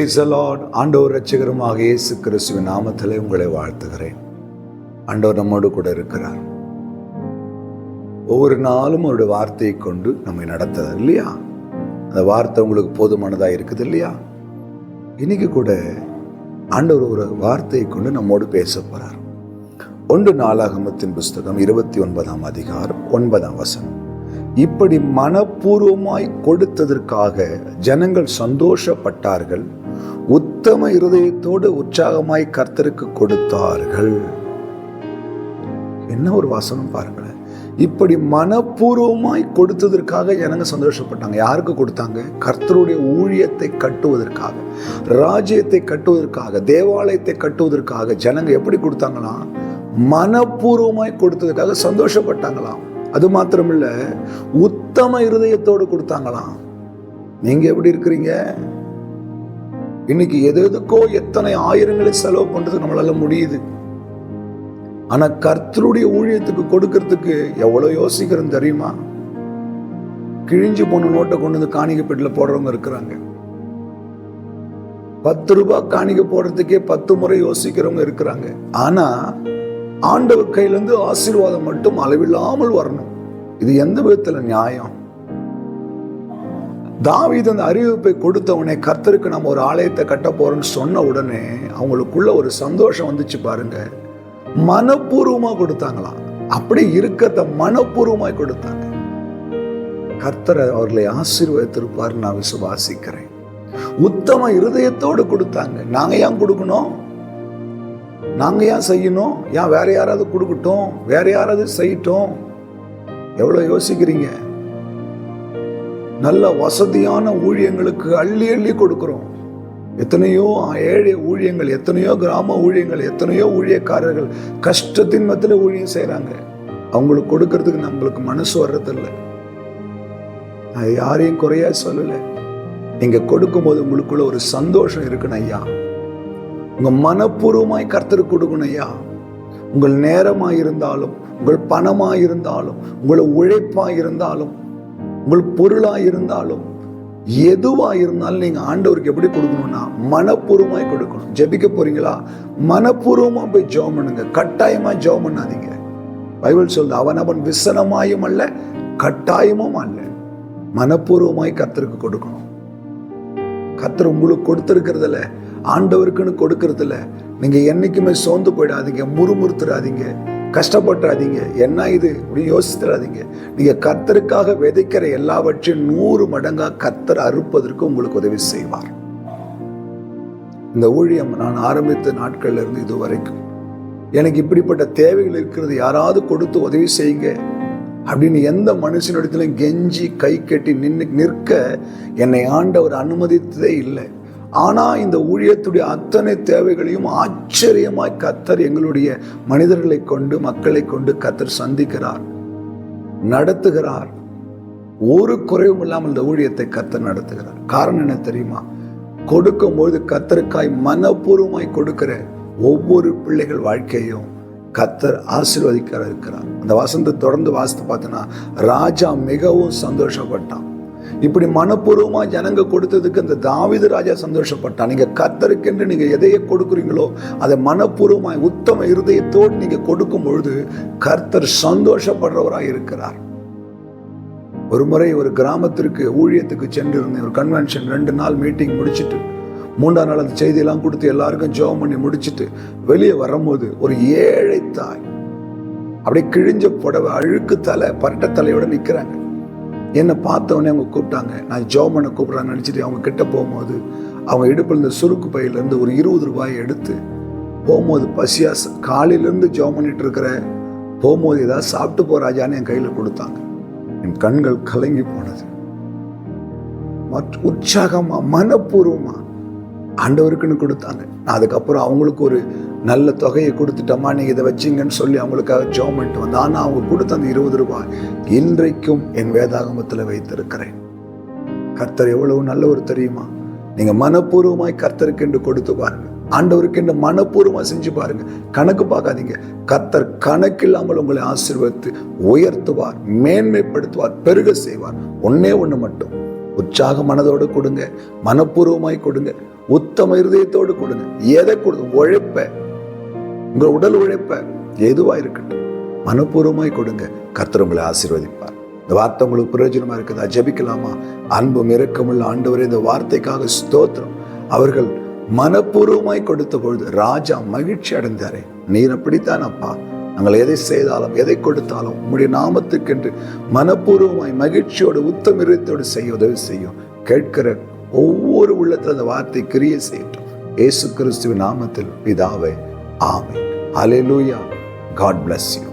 ஆண்டவர் ரட்சகருமாக இயேசு கிறிஸ்துவின் நாமத்தில் உங்களை வாழ்த்துகிறேன். ஆண்டவர் நம்மோடு கூட இருக்கிறார். ஒவ்வொரு நாளும் அவருடைய வார்த்தையை கொண்டு நம்மை நடத்துறார் இல்லையா? அந்த வார்த்தை உங்களுக்கு போதுமானதாக இருக்குது இல்லையா? இன்னைக்கு கூட ஆண்டவர் ஒரு வார்த்தையை கொண்டு நம்மோடு பேச போறார் ஒன்று நாளாகமத்தின் புஸ்தகம் இருபத்தி ஒன்பதாம் அதிகாரம் ஒன்பதாம் வசனம். இப்படி மனப்பூர்வமாய் கொடுத்ததற்காக ஜனங்கள் சந்தோஷப்பட்டார்கள். உத்தம இருதயத்தோடு உற்சாகமாய் கர்த்தருக்கு கொடுத்தார்கள். என்ன ஒரு வாசனம் பாருங்களேன். இப்படி மனப்பூர்வமாய் கொடுத்ததற்காக ஜனங்க சந்தோஷப்பட்டாங்க. யாருக்கு கொடுத்தாங்க? கர்த்தருடைய ஊழியத்தை கட்டுவதற்காக ராஜ்யத்தை கட்டுவதற்காக தேவாலயத்தை கட்டுவதற்காக ஜனங்க எப்படி கொடுத்தாங்களாம் மனப்பூர்வமாய் கொடுத்ததுக்காக சந்தோஷப்பட்டாங்களாம் அது மாத்திரமில்ல உத்தம இருதயத்தோடு கொடுத்தாங்களாம் நீங்க எப்படி இருக்கிறீங்க? இன்னைக்கு எது எதுக்கோ எத்தனை ஆயிரங்களை செலவு பண்றதுக்கு நம்மளால முடியுது. ஆனா கர்த்தருடைய ஊழியத்துக்கு கொடுக்கறதுக்கு எவ்வளவு யோசிக்கிறோம் தெரியுமா? கிழிஞ்சு போன நோட்டை கொண்டு வந்து காணிக்கை பெட்டில் போடுறவங்க இருக்கிறாங்க. பத்து ரூபாய் காணிக்க போடுறதுக்கே பத்து முறை யோசிக்கிறவங்க இருக்கிறாங்க. ஆனா ஆண்டவர் கையிலேருந்து ஆசீர்வாதம் மட்டும் அளவில்லாமல் வரணும். இது எந்த விதத்துல நியாயம்? தாவீது அந்த அறிவிப்பை கொடுத்தவனே கர்த்தருக்கு நம்ம ஒரு ஆலயத்தை கட்ட போறோம்னு சொன்ன உடனே அவங்களுக்குள்ள ஒரு சந்தோஷம் வந்துச்சு பாருங்க. மனப்பூர்வமா கொடுத்தாங்களாம். அப்படி இருக்கிறத மனப்பூர்வமாய் கொடுத்தாங்க. கர்த்தரை அவர்களை ஆசீர்வதித்திருப்பார் நான் விசுவாசிக்கிறேன். உத்தம இருதயத்தோடு கொடுத்தாங்க. நாங்க ஏன் கொடுக்கணும்? நாங்க ஏன் செய்யணும்? ஏன் வேற யாராவது கொடுக்கட்டும்? வேற யாராவது செய்யட்டும்? எவ்வளவு யோசிக்கிறீங்க? நல்ல வசதியான ஊழியங்களுக்கு அள்ளி அள்ளி கொடுக்குறோம். எத்தனையோ ஏழை ஊழியங்கள் எத்தனையோ கிராம ஊழியங்கள் எத்தனையோ ஊழியக்காரர்கள் கஷ்டத்தின் மத்தியில் ஊழியம் செய்கிறாங்க அவங்களுக்கு கொடுக்கறதுக்கு நம்மளுக்கு மனசு வர்றதில்லை. நான் யாரையும் குறையா சொல்லலை. நீங்கள் கொடுக்கும்போது உங்களுக்குள்ள ஒரு சந்தோஷம் இருக்கணும் ஐயா. உங்கள் மனப்பூர்வமாய் கர்த்தருக்கு கொடுக்கணும் ஐயா. உங்கள் நேரமாக இருந்தாலும் உங்கள் பணமாக இருந்தாலும் உங்களை உழைப்பாக இருந்தாலும் உங்கள் பொருளாக இருந்தாலும் எதுவாக இருந்தாலும் நீங்கள் ஆண்டவருக்கு எப்படி கொடுக்கணும்னா மனப்பூர்வமாய் கொடுக்கணும். ஜெபிக்க போறீங்களா? மனப்பூர்வமாக போய் ஜெபம் பண்ணுங்க. கட்டாயமாக ஜெபம் பண்ணாதீங்க. பைபிள் சொல்லுது அவன் அவன் விசனமாயும் அல்ல கட்டாயமும் அல்ல. மனப்பூர்வமாய் கத்தருக்கு கொடுக்கணும். கத்தர் உங்களுக்கு கொடுத்துருக்கிறதுல ஆண்டவருக்குன்னு கொடுக்கறதில்ல. நீங்கள் என்றைக்குமே சோர்ந்து போயிடாதீங்க முறுமுறுத்துறாதீங்க. கஷ்டப்பட்டுறாதீங்க. என்ன இது? இப்படி யோசித்துறாதீங்க நீங்கள் கர்த்தருக்காக விதைக்கிற எல்லாவற்றையும் நூறு மடங்காக கர்த்தர் அறுப்பதற்கு உங்களுக்கு உதவி செய்வார். இந்த ஊழியம் நான் ஆரம்பித்த நாட்கள்ல இருந்து இது வரைக்கும் எனக்கு இப்படிப்பட்ட தேவைகள் இருக்கிறது யாராவது கொடுத்து உதவி செய்யுங்க அப்படின்னு எந்த மனுஷனிடத்திலும் கெஞ்சி கை கட்டி நின்று நிற்க என்னை ஆண்டவர் அனுமதித்ததே இல்லை. ஆனா இந்த ஊழியத்துடைய அத்தனை தேவைகளையும் ஆச்சரியமாய் கத்தர் எங்களுடைய மனிதர்களை கொண்டு மக்களை கொண்டு கத்தர் சந்திக்கிறார் நடத்துகிறார். ஒரு குறைவும் இல்லாமல் இந்த ஊழியத்தை கத்தர் நடத்துகிறார். காரணம் என்ன தெரியுமா? கொடுக்கும்போது கத்தருக்காய் மனப்பூர்வமாய் கொடுக்கிற ஒவ்வொரு பிள்ளைகள் வாழ்க்கையும் கத்தர் ஆசீர்வதிக்கிற இருக்கிறார். அந்த வசந்த தொடர்ந்து வாசித்து பார்த்தோன்னா ராஜா மிகவும் சந்தோஷப்பட்டான். இப்படி மனப்பூர்வமாக ஜனங்க கொடுத்ததுக்கு அந்த தாவித ராஜா சந்தோஷப்பட்டான் நீங்கள் கத்தருக்கென்று நீங்கள் எதையை கொடுக்குறீங்களோ அதை மனப்பூர்வமாய் உத்தம இருதயத்தோடு நீங்கள் கொடுக்கும் பொழுது கர்த்தர் சந்தோஷப்படுறவராக இருக்கிறார். ஒரு முறை ஒரு கிராமத்திற்கு ஊழியத்துக்கு சென்றிருந்தேன். ஒரு கன்வென்ஷன் ரெண்டு நாள் மீட்டிங் முடிச்சிட்டு மூன்றாம் நாள் அந்த செய்தியெல்லாம் கொடுத்து எல்லாருக்கும் ஜெபம் பண்ணி முடிச்சிட்டு வெளியே வரும்போது ஒரு ஏழை தாய் அப்படியே கிழிஞ்ச புடவை அழுக்கு தலை பரட்ட தலையோட நிற்கிறாங்க என்னை பார்த்தவொடனே அவங்க கூப்பிட்டாங்க. நான் ஜெபம் பண்ண கூப்பிட்றாங்க நினச்சிட்டு அவங்க கிட்ட போகும்போது அவங்க இடுப்பில் இருந்த சுருக்கு பையிலேருந்து ஒரு இருபது ரூபாயை எடுத்து போகும்போது பசியாக காலையிலேருந்து ஜெபம் பண்ணிட்டு இருக்கிற போகும்போது ஏதாவது சாப்பிட்டு போ ராஜான்னு என் கையில் கொடுத்தாங்க. என் கண்கள் கலங்கி போனது. மற்ற உற்சாகமாக மனப்பூர்வமாக ஆண்டவருக்குன்னு கொடுத்தாங்க. நான் அதுக்கப்புறம் அவங்களுக்கு ஒரு நல்ல தொகையை கொடுத்துட்டோமா நீங்கள் இதை வச்சிங்கன்னு சொல்லி அவங்களுக்காக ஜோம் பண்ணிட்டு வந்தேன். ஆனால் அவங்க கொடுத்த அந்த இருபது ரூபாய் இன்றைக்கும் என் வேதாகமத்தில் வைத்திருக்கிறேன். கர்த்தர் எவ்வளவு நல்லவர் தெரியுமா? நீங்கள் மனப்பூர்வமாய் கர்த்தருக்கு என்று கொடுத்து பாருங்க. ஆண்டவருக்கு என்று மனப்பூர்வமா செஞ்சு பாருங்க. கணக்கு பார்க்காதீங்க. கர்த்தர் கணக்கில்லாமல் உங்களை ஆசீர்வதித்து உயர்த்துவார் மேன்மைப்படுத்துவார் பெருக செய்வார். ஒன்னே ஒண்ணு மட்டும். உற்சாக மனதோடு கொடுங்க. மனப்பூர்வமாய் கொடுங்க. உத்தம இருதயத்தோடு கொடுங்க. எதை கொடுங்க உழைப்ப. உங்க உடல் உழைப்ப எதுவாக இருக்கட்டும். மனப்பூர்வமாய் கொடுங்க. கர்த்தர் உங்களை ஆசீர்வதிப்பார். இந்த வார்த்தை உங்களுக்கு பிரயோஜனமா இருக்குதா? ஜபிக்கலாமா? அன்பும் இரக்கமுள்ள ஆண்டவரே இந்த வார்த்தைக்காக ஸ்தோத்திரம். அவர்கள் மனப்பூர்வமாய் கொடுத்த பொழுது ராஜா மகிழ்ச்சி அடைந்தாரே. நீர் அப்படித்தான் அப்பா. நாங்கள் எதை செய்தாலும் எதை கொடுத்தாலும் உங்களுடைய நாமத்துக்கென்று மனப்பூர்வமாய் மகிழ்ச்சியோடு உத்தம செய்ய உதவி செய்யும். கேட்கிற ஒவ்வொரு உள்ளத்தில் அந்த வார்த்தை கிரிய செய்யட்டும். ஏசு கிறிஸ்துவின் நாமத்தில் பிதாவை ஆமே ஹலெலூயா காட் பிளஸ் யூ